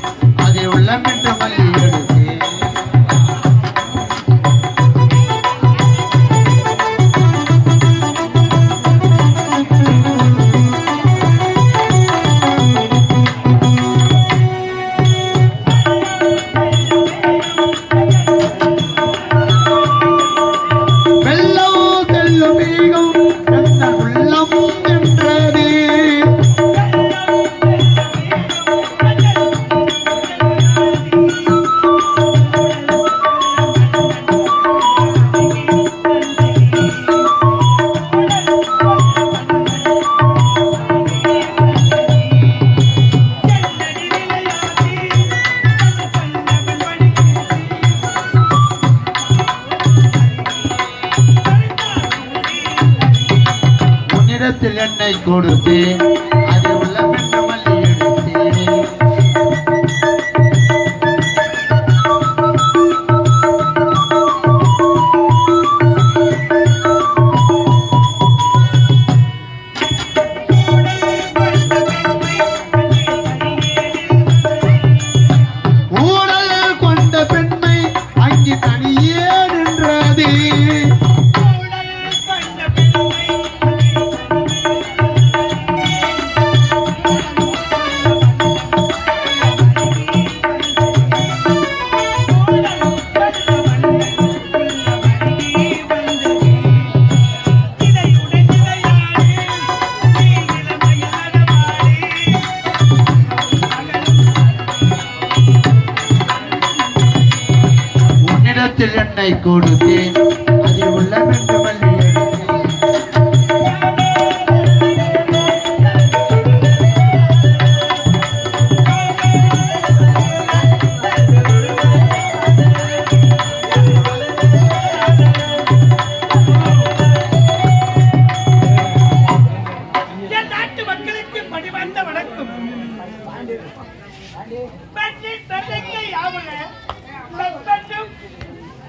Thank you. உன்னிடத்தில் என்னை கொடுத்தேன் உன்னிடத்தில் கொடுத்தேன். அதில் உள்ளமென்று மல்லி எடுத்தேன்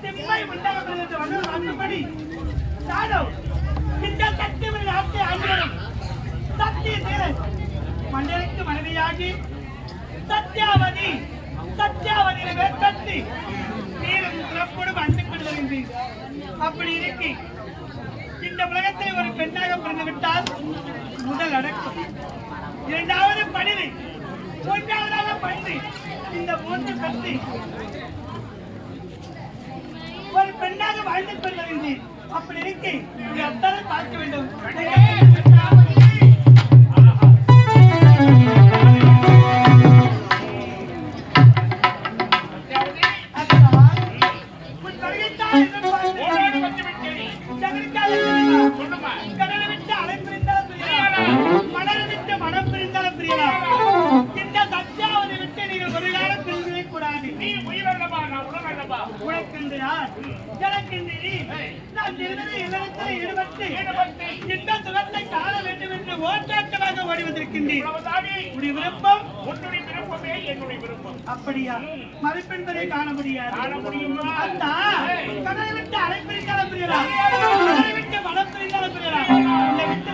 நாட்டு மக்களுக்கு பணிவார்ந்த வணக்கம் பெண்ணி பெண்ணுக்கு யாவுல செப்பெண்ணும் திம்மை உண்டாகப்படுகிறது என்று வந்து வாக்குப்படி நானும் இந்த சக்திவின் நாட்டை ஆண்டவரும் சத்திய தீரன் மன்னருக்கு மனைவியாகி சத்யாவதி சத்யாவதியை வேட்பத்தி நீரும் சிறப்போடும் அன்புக்குள் வருகின்றீர் அப்படி இருக்கி இந்த உலகத்தில் ஒரு பெண்ணாக பிறந்து விட்டால் முதல் அடக்கம் இரண்டாவது பணிவு மூன்றாவதாக பணிவு இந்த மூன்று பற்றி பெண்ணாக வாழ்ந்து கொண்டிருந்தேன். அப்படி உங்க அத்தனை பார்க்க வேண்டும். அக்கா, உனக்கென்று யார்? எனக்கென்று நீ. நான் இருபது இல்லறத்தில் ஈடுபட்டு இந்த சுகத்தை காண வேண்டும் என்று ஓட்டாட்டமாக ஓடி வந்திருக்கின்றேன் உடைய விருப்பம்? அப்படியா? மறுப்பென்பதை காண முடியாது. அத்தா கடலை விட்டு அலை பிரிந்தாலும் பிரியலாம் கடலை விட்டு உன்னை விட்டு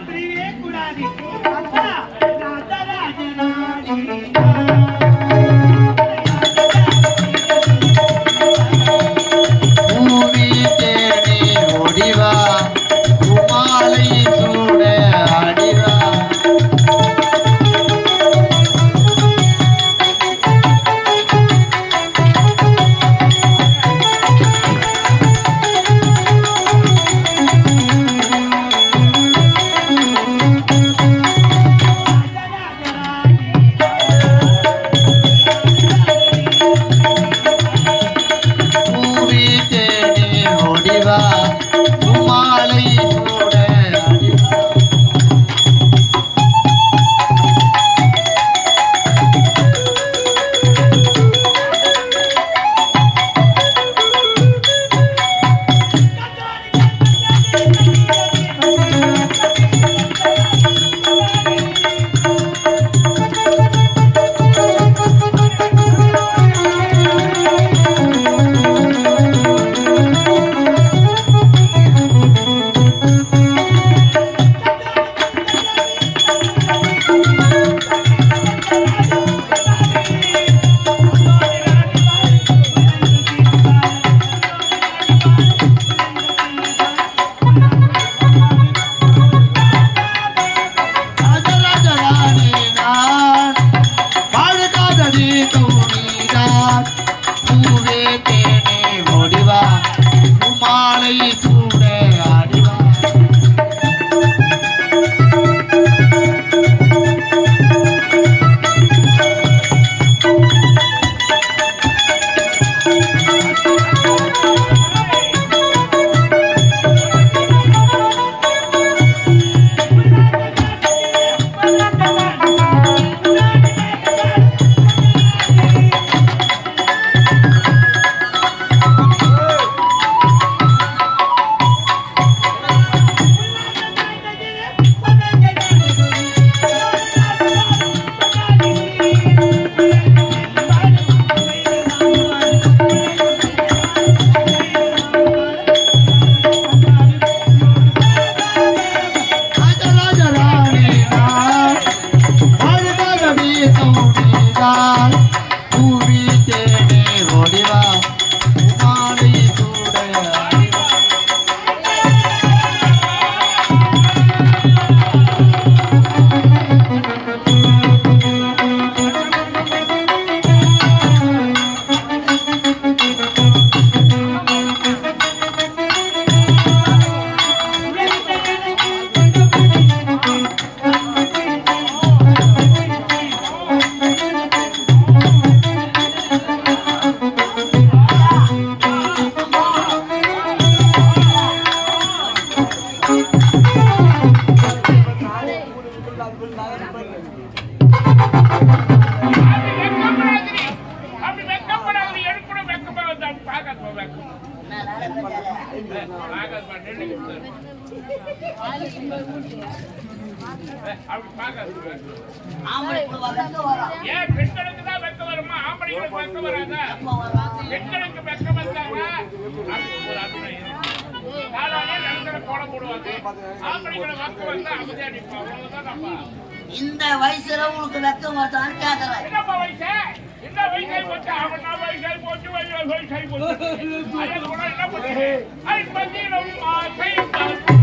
aí. ஏன் பெண்களுக்கு தான் வெட்கம் வருமா? ஆம்பளைங்களுக்கு வெட்கம் வராதா? பெண்களுக்கு சாதாரண நிலத்துல கோலம் போடுவாங்க. வந்தா அமைதியா இந்த வயசுல உனக்கு வெக்கம் வருதான்னு கேக்குறேன் Thank you.